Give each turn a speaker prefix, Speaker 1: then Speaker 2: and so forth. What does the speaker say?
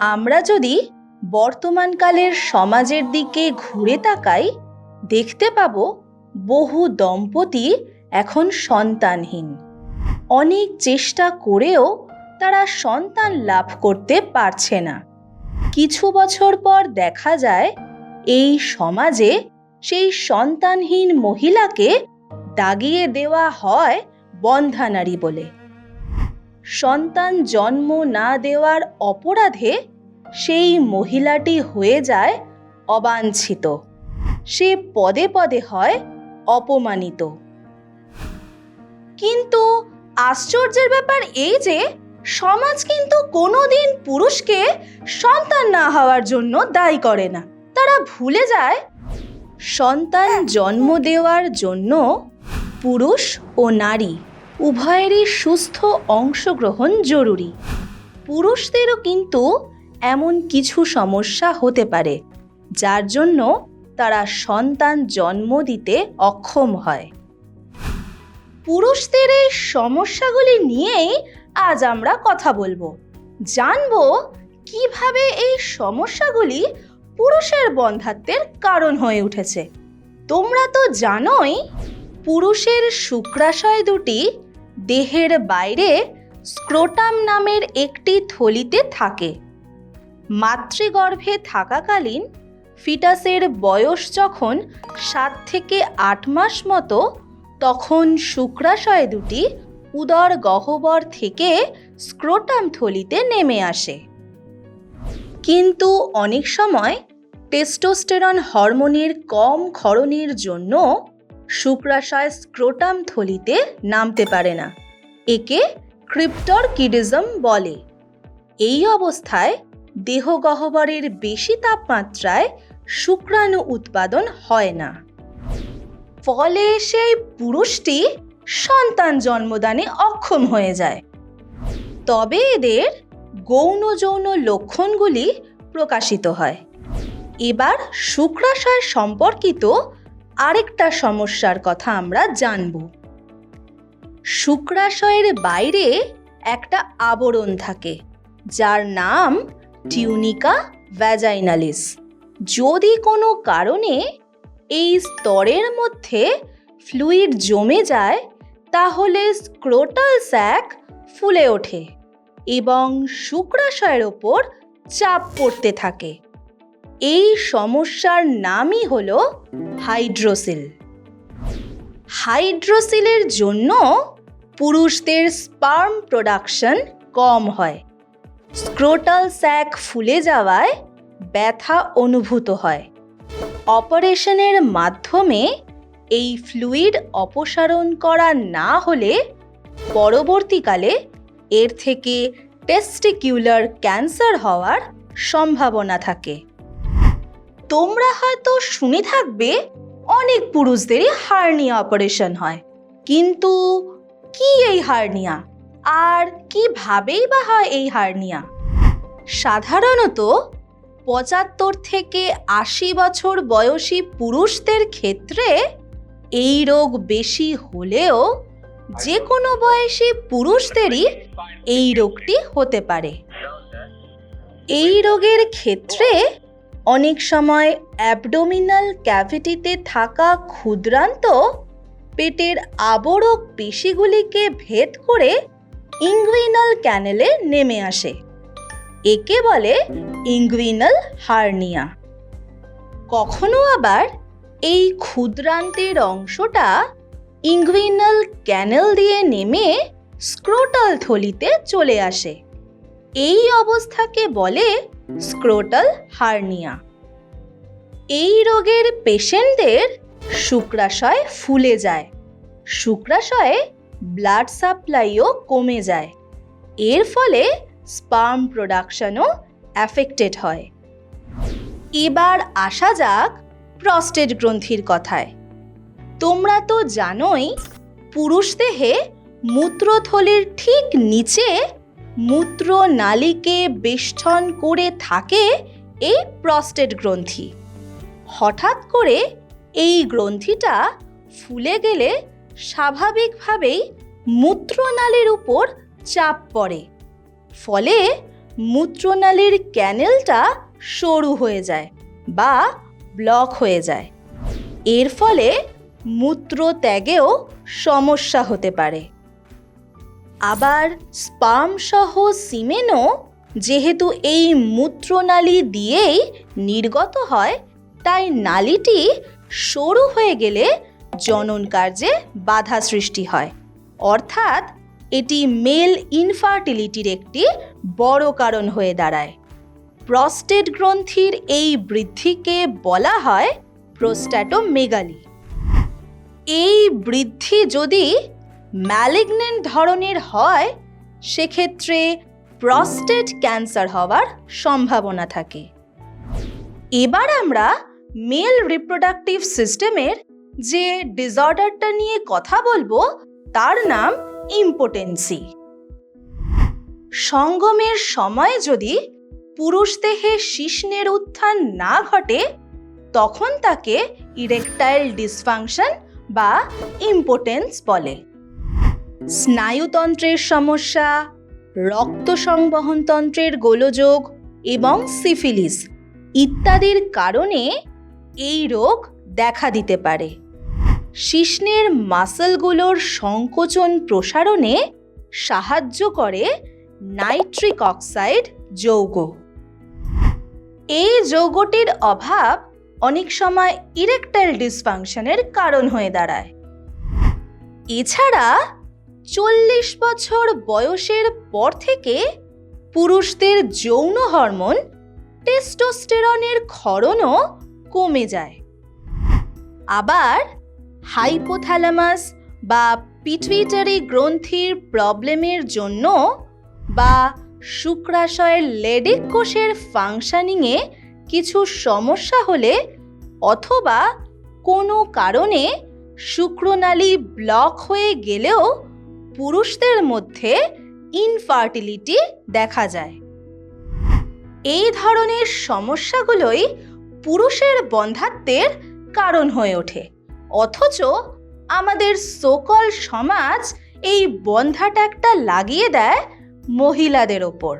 Speaker 1: আমরা যদি বর্তমানকালের সমাজের দিকে ঘুরে তাকাই, দেখতে পাব বহু দম্পতি এখন সন্তানহীন। অনেক চেষ্টা করেও তারা সন্তান লাভ করতে পারছে না। কিছু বছর পর দেখা যায়, এই সমাজে সেই সন্তানহীন মহিলাকে দাগিয়ে দেওয়া হয় বন্ধানারী বলে। সন্তান জন্ম না দেওয়ার অপরাধে সেই মহিলাটি হয়ে যায় অবাঞ্ছিত। সে পদে পদে হয় অপমানিত। কিন্তু আশ্চর্যের ব্যাপার এই যে, সমাজ কিন্তু কোনোদিন পুরুষকে সন্তান না হওয়ার জন্য দায়ী করে না। তারা ভুলে যায়, সন্তান জন্ম দেওয়ার জন্য পুরুষ ও নারী উভয়েরই সুস্থ অংশগ্রহণ জরুরি। পুরুষদেরও কিন্তু এমন কিছু সমস্যা হতে পারে, যার জন্য তারা সন্তান জন্ম দিতে অক্ষম হয়। পুরুষদের এই সমস্যাগুলি নিয়েই আজ আমরা কথা বলব। জানব কীভাবে এই সমস্যাগুলি পুরুষের বন্ধাত্বের কারণ হয়ে উঠেছে। তোমরা তো জানোই, পুরুষের শুক্রাশয় দুটি দেহের বাইরে স্ক্রোটাম নামের একটি থলিতে থাকে। মাতৃগর্ভে থাকাকালীন ফিটাসের বয়স যখন সাত থেকে আট মাস মতো, তখন শুক্রাশয় দুটি উদর গহ্বর থেকে স্ক্রোটাম থলিতে নেমে আসে। কিন্তু অনেক সময় টেস্টোস্টেরন হরমোনের কম ক্ষরণের জন্য শুক্রাশয় স্ক্রোটাম থলিতে নামতে পারে না। একে ক্রিপ্টর কিডিজম বলে। এই অবস্থায় দেহ গহ্বরের বেশি তাপমাত্রায় শুক্রাণু উৎপাদন হয় না। ফলে সেই পুরুষটি সন্তান জন্মদানে অক্ষম হয়ে যায়। তবে এদের গৌণ যৌন লক্ষণগুলি প্রকাশিত হয়। এবার শুক্রাশয় সম্পর্কিত আরেকটা সমস্যার কথা আমরা জানব। শুক্রাশয়ের বাইরে একটা আবরণ থাকে, যার নাম টিউনিকা ভ্যাজাইনালিস। যদি কোনো কারণে এই স্তরের মধ্যে ফ্লুইড জমে যায়, তাহলে স্ক্রোটাল স্যাক ফুলে ওঠে এবং শুক্রাশয়ের ওপর চাপ পড়তে থাকে। এই সমস্যার নামই হল হাইড্রোসিল। হাইড্রোসিলের জন্য পুরুষদের স্পার্ম প্রোডাকশন কম হয়। স্ক্রোটাল স্যাক ফুলে যাওয়ায় ব্যথা অনুভূত হয়। অপারেশনের মাধ্যমে এই ফ্লুইড অপসারণ করা না হলে পরবর্তীকালে এর থেকে টেস্টিকিউলার ক্যান্সার হওয়ার সম্ভাবনা থাকে। তোমরা হয়তো শুনে থাকবে, অনেক পুরুষদেরই হার্নিয়া অপারেশন হয়। কিন্তু কি এই হার্নিয়া আর কিভাবেই বা হয় এই হার্নিয়া সাধারণত পঁচাত্তর থেকে আশি বছর বয়সী পুরুষদের ক্ষেত্রে এই রোগ বেশি হলেও যে কোনো বয়সী পুরুষদেরই এই রোগটি হতে পারে। এই রোগের ক্ষেত্রে অনেক সময় অ্যাবডোমিনাল ক্যাভিটিতে থাকা ক্ষুদ্রান্ত পেটের আবরক পেশিগুলিকে ভেদ করে ইংগুইনাল ক্যানেলে নেমে আসে। একে বলে ইংগুইনাল হার্নিয়া। কখনো আবার এই ক্ষুদ্রান্তের অংশটা ইংগুইনাল ক্যানেল দিয়ে নেমে স্ক্রোটাল থলিতে চলে আসে। এই অবস্থাকে বলে স্ক্রোটাল হার্নিয়া। এই রোগের পেশেন্টদের শুক্রাশয় ফুলে যায়। শুক্রাশয়ে ব্লাড সাপ্লাইও কমে যায়। এর ফলে স্পার্ম প্রোডাকশনও অ্যাফেক্টেড হয়। এবার আসা যাক প্রস্টেট গ্রন্থির কথায়। তোমরা তো জানোই, পুরুষ দেহে মূত্রথলির ঠিক নিচে মূত্র নালীকে বেষ্টন করে থাকে এই প্রস্টেট গ্রন্থি। হঠাৎ করে এই গ্রন্থিটা ফুলে গেলে স্বাভাবিকভাবেই মূত্রনালীর উপর চাপ পড়ে। ফলে মূত্রনালীর ক্যানেলটা সরু হয়ে যায় বা ব্লক হয়ে যায়। এর ফলে মূত্র ত্যাগেও সমস্যা হতে পারে। আবার স্পাম সহ সিমেনও যেহেতু এই মূত্রনালী দিয়েই নির্গত হয়, তাই নালীটি সরু হয়ে গেলে জনন কার্যে বাধা সৃষ্টি হয়। অর্থাৎ এটি মেল ইনফার্টিলিটির একটি বড় কারণ হয়ে দাঁড়ায়। প্রস্টেট গ্রন্থির এই বৃদ্ধিকে বলা হয় প্রোস্ট্যাটোমেগালি এই বৃদ্ধি যদি ম্যালিগনেন্ট ধরনের হয়, সেক্ষেত্রে প্রস্টেট ক্যান্সার হওয়ার সম্ভাবনা থাকে। এবার আমরা মেল রিপ্রোডাক্টিভ সিস্টেমের যে ডিসঅর্ডারটা নিয়ে কথা বলব, তার নাম ইম্পোটেন্সি সঙ্গমের সময় যদি পুরুষ দেহে শিশ্নের উত্থান না ঘটে, তখন তাকে ইরেকটাইল ডিসফাংশন বা ইম্পোটেন্স বলে। স্নায়ুতন্ত্রের সমস্যা, রক্ত সংবহনতন্ত্রের গোলযোগ এবং সিফিলিস ইত্যাদির কারণে এই রোগ দেখা দিতে পারে। শিশ্নের মাসলগুলোর সংকোচন প্রসারণে সাহায্য করে নাইট্রিক অক্সাইড যৌগ। এই যৌগটির অভাব অনেক সময় ইরেকটাইল ডিসফাংশনের কারণ হয়ে দাঁড়ায়। এছাড়া চল্লিশ বছর বয়সের পর থেকে পুরুষদের যৌন হরমোন টেস্টোস্টেরনের ক্ষরণও কমে যায়। আবার হাইপোথ্যালামাস বা পিটুইটারি গ্রন্থির প্রবলেমের জন্য বা শুক্রাশয়ের লেডিক কোষের ফাংশনিংয়ে কিছু সমস্যা হলে অথবা কোনো কারণে শুক্রনালী ব্লক হয়ে গেলেও পুরুষদের মধ্যে ইনফার্টিলিটি দেখা যায়। এই ধরনের সমস্যাগুলোই পুরুষের বন্ধাত্বের কারণ হয়ে ওঠে। অথচ আমাদের সকল সমাজ এই বন্ধাটা একটা লাগিয়ে দেয় মহিলাদের ওপর।